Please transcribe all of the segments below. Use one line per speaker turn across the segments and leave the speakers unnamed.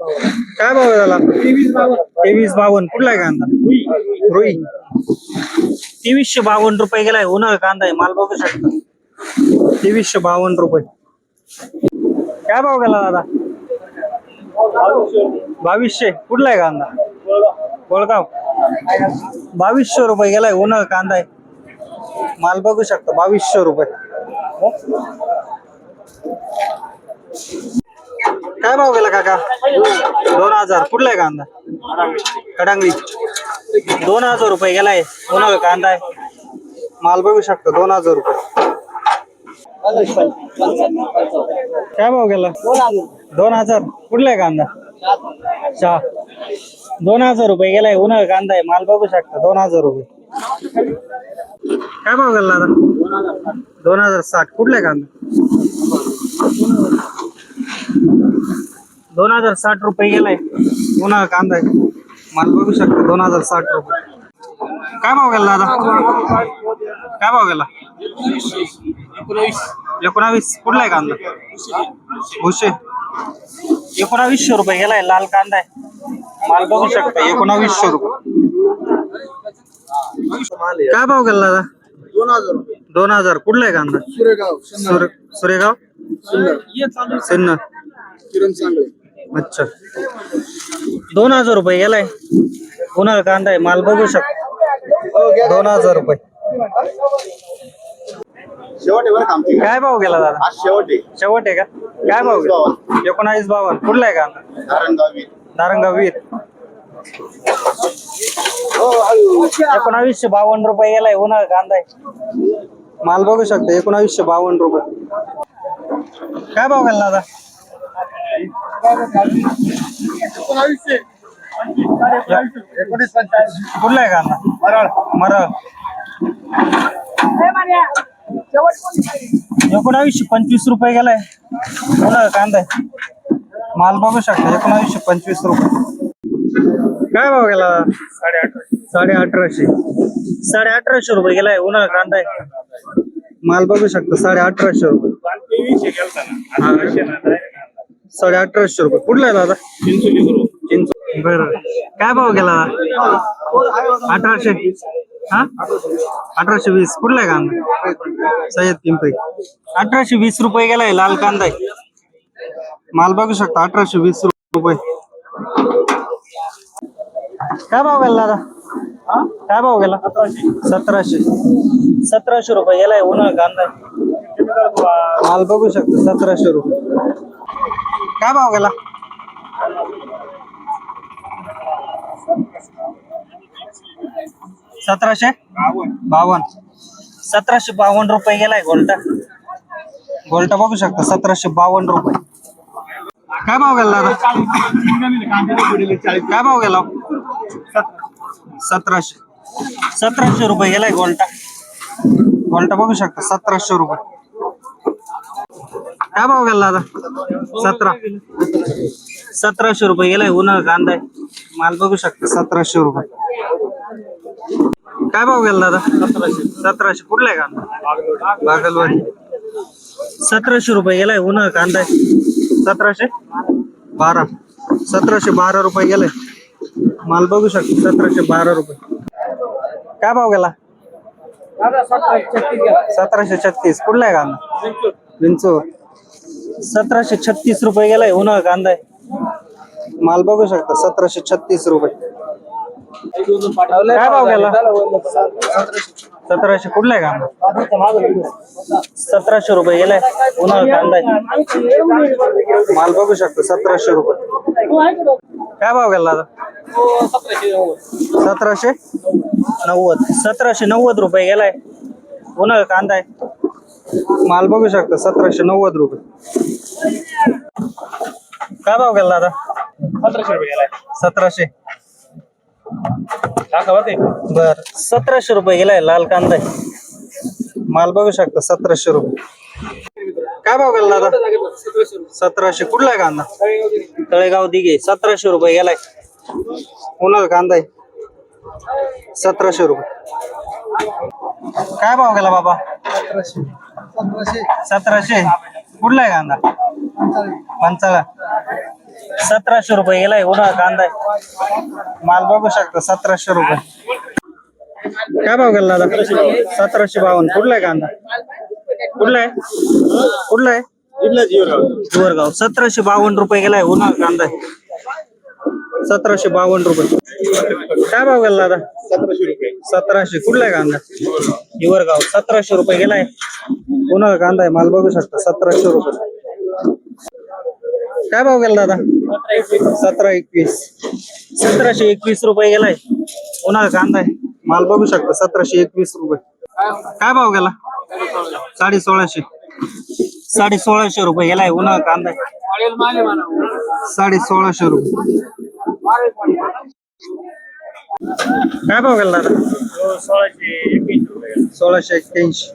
काय भाव आहे त्याला तेवीस बावन्न. कुठला आहे कांदा? रुई. तेवीसशे बावन्न रुपये गेलाय. उन्हाळा कांदा आहे. माल बघू शकता. तेवीसशे बावन्न रुपये. काय भाव गेला दादा? बावीसशे. कुठला आहे कांदा? कोळगाव बावीसशे रुपये गेलाय. उन्हाळा कांदा आहे. माल बघू शकता. बावीसशे रुपये. काय भाव गेला काका? दोन हजार. कुठला आहे कांदा? कडांगळी दोन हजार रुपये गेलाय. उन्हाळा कांदा आहे. माल बघू शकतो दोन हजार रुपये. काय भाव गेला? दोन हजार. कुठला आहे कांदा? चहा दोन हजार रुपये गेलाय. उन्हा कांदा आहे. माल बघू शकता दोन हजार रुपये. काय भाव गेला दोन हजार साठ. कुठला आहे कांदा? दोन हजार साठ रुपये गेलाय. उन्हाळा कांदा आहे. माल बघू शकता दोन हजार साठ रुपये. काय भाव गेला दादा? काय भाव गेला? एकोणावीस. कुठला आहे कांदा? भुसे. एकोणावीसशे रुपये गेलाय लाल कांदा आहे. माल बघू शकता एकोणावीसशे रुपये. काय भाव गेला दादा?
दोन हजार.
दोन हजार कुठला आहे कांदा?
सुरेगाव
सुरे सुरेगाव? सिन्नर
किरण सांगळे.
अच्छा. दोन हजार रुपये गेलाय. उन्हाळा कांदा आहे? माल बघू शकता. दोन हजार रुपये.
शेवट आहे बरं
काय भाव गेला दादा?
आज शेवट आहे.
शेवट आहे का? काय भाव गेला? एकोणावीस बावन्न. कुठला आहे कांदा?
नारायणगावी
नारंगा वीर
हो
एकोणावीसशे बावन्न रुपये गेलाय. उन्हाळा कांदा आहे. माल बघू शकता. एकोणावीसशे बावन्न रुपये. काय भाव गेला दादा?
एकोणीस पंचाळीस.
कुठला आहे कांदा
मराळ.
मरळ. एकोणावीसशे पंचवीस रुपये गेलाय. उन्हाळा कांदा? माल बघू शकता एकोणावीसशे पंचवीस रुपये. काय भाव गेला? साडे अठराशे. साडे अठराशे साडे अठराशे रुपये गेलाय उन्हाळा कांदा आहे. माल बघू शकता साडे अठराशे रुपये. साडे अठराशे रुपये. कुठला आहे दादा? चिंचोली बर. काय भाव गेला? अठराशे. हा? अठराशे वीस. कुठला आहे कांदा? सय्यद पिंपरी. अठराशे वीस रुपये गेलाय लाल कांदा आहे. माल बघू शकता अठराशे वीस रुपये. काय भाव गेला दादा? काय भाव गेला? सतराशे. सतराशे रुपये गेलाय उन्हाळा कांदा. माल बघू शकता सतराशे रुपये. काय भाव गेला? सतराशे? बावन्न सतराशे बावन्न रुपये गेलाय गोल्टा गोल्टा बघू शकता सतराशे बावन्न रुपये. काय भाव गेला दादा? काय भाव गेला? सतराशे. सतराशे रुपये गेलाय गोल्टा गोल्टा बघू शकता सतराशे रुपये. काय भाव गेला दादा सतरा. सतराशे रुपये गेलाय उन्हा कांदा आहे. माल बघू शकता सतराशे रुपये. काय भाव गेला दादा सतराशे. सतराशे कुठला आहे कांदा? बागलवाडी. सतराशे रुपये गेलाय उन्हा कांदा आहे. सतराशे? बारा. सतराशे बारा रुपये गेलाय. माल बघू शकता सतराशे बारा रुपये. काय भाव गेला? सतराशे छत्तीस. कुठला आहे कांदा? विंचूर. सतराशे छत्तीस रुपये गेलाय उन्हाळा कांदा आहे. माल बघू शकता सतराशे छत्तीस रुपये. काय भाव गेला? सतराशे कुठला आहे कांदा? सतराशे रुपये गेलाय उन्हाळा कांदा आहे. माल बघू शकता सतराशे रुपये. काय भाव गेला दादा सतराशे? नव्वद. सतराशे नव्वद रुपये गेलाय उन्हाळा कांदा आहे. माल बघू शकता सतराशे नव्वद रुपये. काय भाव गेला दादा?
सतराशे रुपये गेलाय.
सतराशे.
खबर ते?
बर. सतराशे रुपये गेलाय लाल कांदा आहे. माल बघू शकता सतराशे रुपये. काय भाव गेला दादा? सतराशे. कुठला आहे कांदा? तळेगाव दिघे. सतराशे रुपये गेलाय. उन्हाळा कांदा आहे? सतराशे रुपये. काय भाव गेला बाबा? सतराशे. कुठला आहे कांदा? पंचाळा सतराशे रुपये गेलाय उन्हा कांदा आहे. माल बघू शकता सतराशे रुपये. काय भाव गेला दादा? सतराशे बावन्न. कुठला आहे कांदा? कुठला आहे? कुठला आहे? जुवरगाव. सतराशे बावन्न रुपये गेलाय उन्हा कांदा आहे. सतराशे बावन्न रुपये. काय भाव गेला दादा?
सतराशे. रुपये
सतराशे कुठला आहे कांदा? युवरगाव सतराशे रुपये गेलाय. उन्हाळा कांदा आहे? माल बघू शकता. सतराशे रुपये. काय भाव गेला दादा? सतरा एकवीस. सतराशे एकवीस रुपये गेलाय. उन्हाळा कांदा आहे? माल बघू शकता. सतराशे एकवीस रुपये. काय भाव गेला? साडे सोळाशे. साडे सोळाशे रुपये गेलाय. उन्हाळा कांदा आहे? साडे सोळाशे रुपये. काय भाव गेला दादा? सोळाशे एक्क्याऐंशी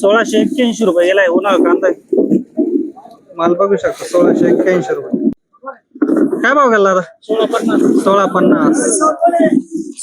सोळाशे एक्क्याऐंशी. रुपये गेलाय उन्हाळा कांदा आहे. माल बघू शकता सोळाशे एक्क्याऐंशी रुपये. काय भाव गेला दादा? सोळा पन्नास.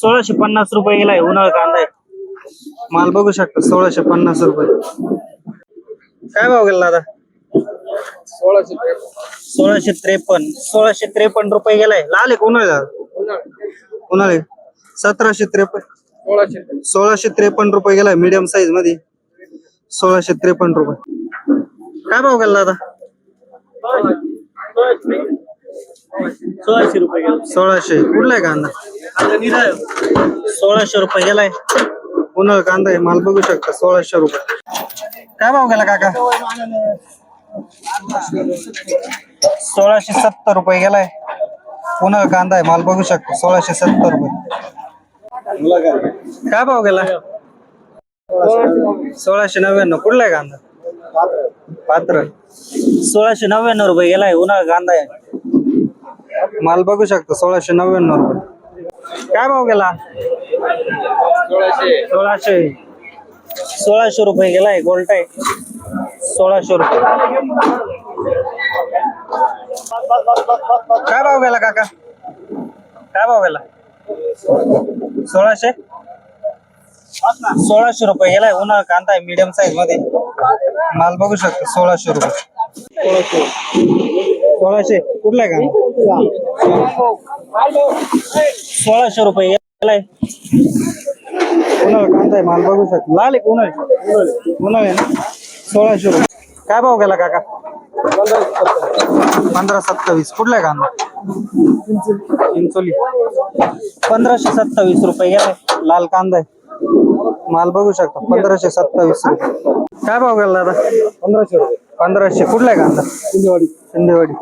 सोळाशे पन्नास रुपये गेलाय उन्हाळा कांदा आहे. माल बघू शकता सोळाशे पन्नास रुपये. काय भाव गेला दादा?
सोळाशे
सोळाशे त्रेपन्न सोळाशे त्रेपन्न रुपये गेलाय लाल आहे का उन्हाळे. उन्हाळे सतराशे त्रेपन्न.
सोळाशे
सोळाशे त्रेपन्न रुपये गेलाय मीडियम साईजमध्ये. सोळाशे त्रेपन्न रुपये. काय भाव गेला दादा
सोळाशे रुपये
सोळाशे. कुठला आहे कांदा? सोळाशे रुपये गेलाय. उन्हाळा कांदा आहे. माल बघू शकता. सोळाशे रुपये. काय भाव गेला काका? सोळाशे सत्तर रुपये गेलाय. पुन्हा कांदा आहे माल बघू शकतो सोळाशे सत्तर रुपये. काय भाव गेला? सोळाशे नव्याण्णव कुठला आहे कांदा? पात्र. सोळाशे नव्याण्णव रुपये गेलाय उन्हाळा कांदा आहे. माल बघू शकतो सोळाशे नव्याण्णव रुपये. काय भाव गेला?
सोळाशे.
सोळाशे सोळाशे रुपये गेलाय गोल्ट आहे. सोळाशे रुपये. काय भाव गेला काका? काय भाव गेला? सोळाशे? सोळाशे रुपये. गेलाय उन्हाळा कांदा आहे मीडियम साईजमध्ये. माल बघू शकतो सोळाशे रुपये. सोळाशे? कुठला आहे कांदा? सोळाशे रुपये. गेलाय उन्हाळा कांदा आहे माल बघू शकतो. लाल आहे का उन्हाळे? उन्हाळे ना? सोळाशे रुपये. काय भाव गेला काका? पंधरा सत्तावीस. कुठला आहे कांदा? चिंचोली. पंधराशे सत्तावीस रुपये गेलाय लाल कांदा आहे. माल बघू शकता. पंधराशे सत्तावीस रुपये. काय भाव गेला दादा?
पंधराशे रुपये.
पंधराशे. कुठला आहे कांदा?
शिंदेवाडी.
शिंदेवाडी.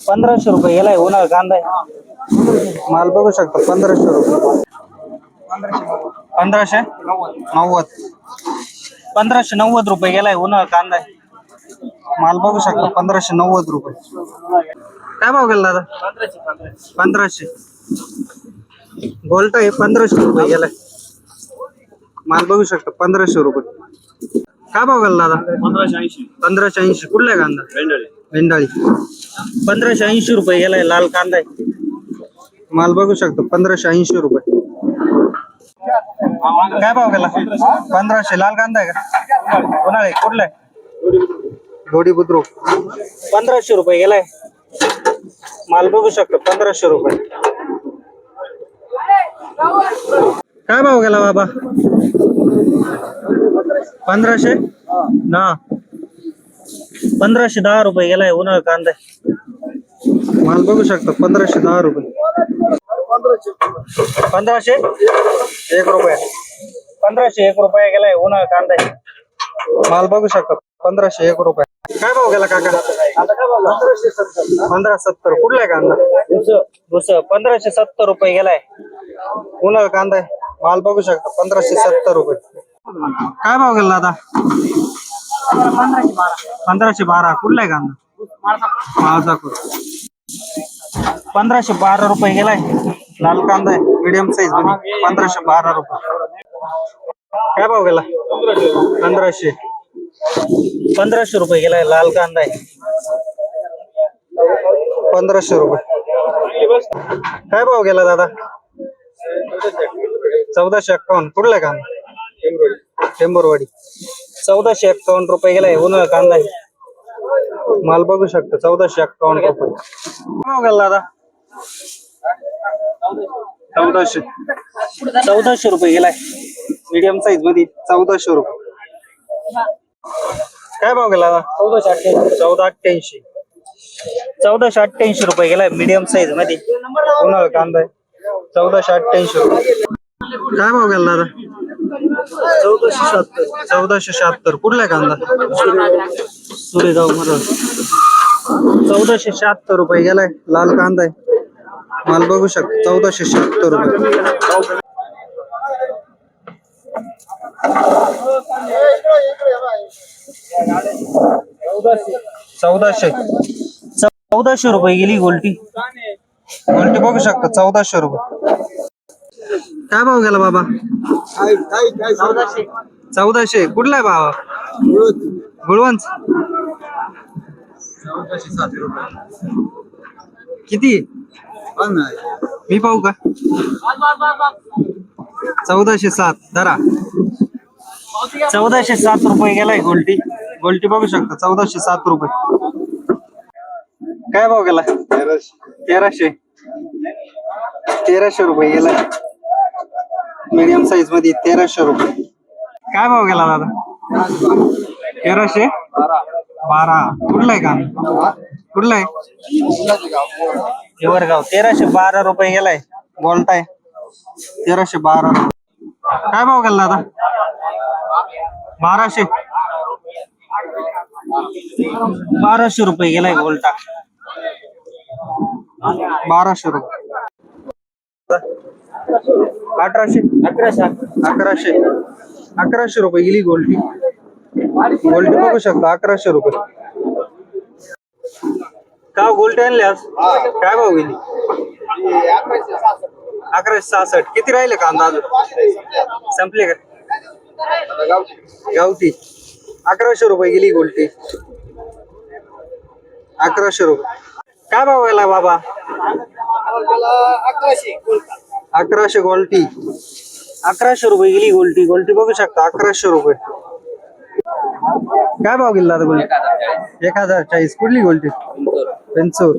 पंधराशे रुपये गेलाय उन्हाळा कांदा आहे. माल बघू शकता. पंधराशे रुपये. पंधराशे? नव्वद. पंधराशे नव्वद रुपये गेलाय उन्हाळा कांदा आहे. माल बघू शकता पंधराशे नव्वद रुपये. काय भाव गेला दादा? पंधराशे. गोल्ट आहे पंधराशे रुपये गेलाय माल बघू शकता पंधराशे रुपये. काय भाव गेला दादा?
पंधराशे ऐंशी.
कुठला आहे कांदा?
भेंडाळी.
भेंडाळी. पंधराशे ऐंशी रुपये गेलाय लाल कांदा आहे. माल बघू शकतो पंधराशे ऐंशी रुपये. काय भाव गेला? पंधराशे. लाल कांदा आहे का? उन्हाळे कुठला आहे? दोडी बुद्रुक. पंधराशे रुपये गेलाय. माल बघू शकतो पंधराशे रुपये. काय भाव गेला बाबा? पंधराशे? दहा पंधराशे दहा रुपये गेलाय उन्हाळा कांदा. माल बघू शकता पंधराशे दहा रुपये. पंधराशे? एक रुपये. पंधराशे एक रुपये गेलाय उन्हाळा कांदा. माल बघू शकता. पंधराशे एक रुपये. काय भाव गेला काका? पंधरा सत्तर. कुठला आहे कांदा? दुस पंधराशे सत्तर रुपये गेलाय. उन्हाळा कांदा आहे. माल बघू शकता पंधराशे सत्तर रुपये. काय भाव गेला दादा? पंधराशे बारा. कुठला आहे कांदा? माळसापूर पंधराशे बारा रुपये गेलाय. लाल कांदा आहे. मीडियम साईज पंधराशे बारा रुपये. काय भाव गेला? पंधराशे. पंधराशे रुपये गेलाय लाल कांदा आहे. पंधराशे रुपये. काय भाव गेला दादा? चौदाशे एक्कावन्न. कुठला कांदा? टेंबुरवाडी चौदाशे एक्कावन्न रुपये गेलाय उन्हाळा कांदा आहे. माल बघू शकता चौदाशे एक्कावन्न रुपये. भाव गेला दादा? चौदाशे. चौदाशे रुपये गेलाय मीडियम साईजमध्ये. चौदाशे रुपये. काय भाव गेला दादा
चौदाशे अठ्ठ्याऐंशी
चौदा अठ्ठ्याऐंशी. चौदाशे अठ्ठ्याऐंशी रुपये गेलाय मीडियम साईजमध्ये. उन्हाळा कांदा आहे. चौदाशे अठ्ठ्याऐंशी रुपये. काय भाव गेला दादा
चौदाशे शहात्तर.
चौदाशे शहात्तर. कुठला आहे कांदा? सुरेगाव मरळ. चौदाशे शहात्तर रुपये गेलाय. लाल कांदा आहे. माल बघू शकतो. चौदाशे शहात्तर रुपये. चौदाशे. चौदाशे रुपये गेली गोलटी. गोलटी बघू शकतो चौदाशे रुपये. काय भाव गेला बाबा? चौदाशे. कुठला आहे भावा? गुळवंच किती? मी पाहू का? चौदाशे सात. धरा. चौदाशे सात रुपये गेलाय गोल्टी. गोल्टी बघू शकता. चौदाशे सात रुपये. काय भाव गेला? तेराशे. तेराशे. रुपये गेलाय. मीडियम साईजमध्ये तेराशे रुपये. काय भाव गेला दादा? तेराशे? बारा. कुठला आहे का? कुठला आहे? हिवरगाव तेराशे बारा रुपये गेलाय. बोलताय तेराशे बारा. रुपये काय भाव गेला दादा? बाराशे. बाराशे रुपये गेलाय गोल्टा बाराशे रुपये. अठराशे. अकराशे. अकराशे. अकराशे रुपये गेली गोल्टी गोल्टी बघू शकता अकराशे रुपये. का गोल्टी आणली आज? काय भाव गेली? अकराशे सहासष्ट. किती राहिले कांदा अजून? संपले का? गावठी. अकराशे रुपये गेली गोलटी. अकराशे रुपये. काय भाव गेला बाबा? अकराशे गोलटी. अकराशे रुपये गेली गोलटी. गोलटी बघू शकता अकराशे रुपये. काय भाव गेला आता गोलटी? एक हजार चाळीस. कुठली गोल्टी? पेन्सूर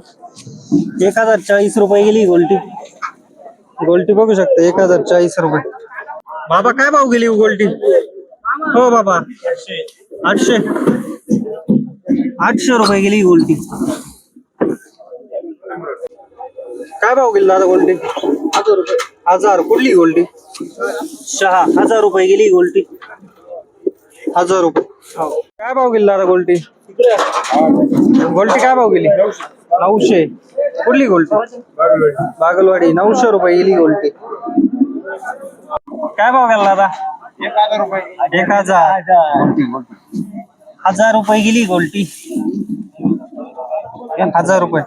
एक हजार चाळीस रुपये गेली गोलटी. गोलटी बघू शकता एक हजार चाळीस रुपये. बाबा काय भाव गेली गोल्टी हो बाबा. आठशे. आठशे रुपये गेली गोल्टी काय भाव गेली दादा गोल्टी हजार. कुठली गोल्टी सहा. हजार रुपये गेली गोल्टी हजार रुपये. काय भाव गेली दादा गोल्टी गोल्टी काय भाव गेली? नऊशे. कुठली गोल्टी बागलवाडी. नऊशे रुपये गेली गोल्टी काय भाव गेला दादा? एक हजार. हजार रुपये गेली गोल्टी. हजार रुपये.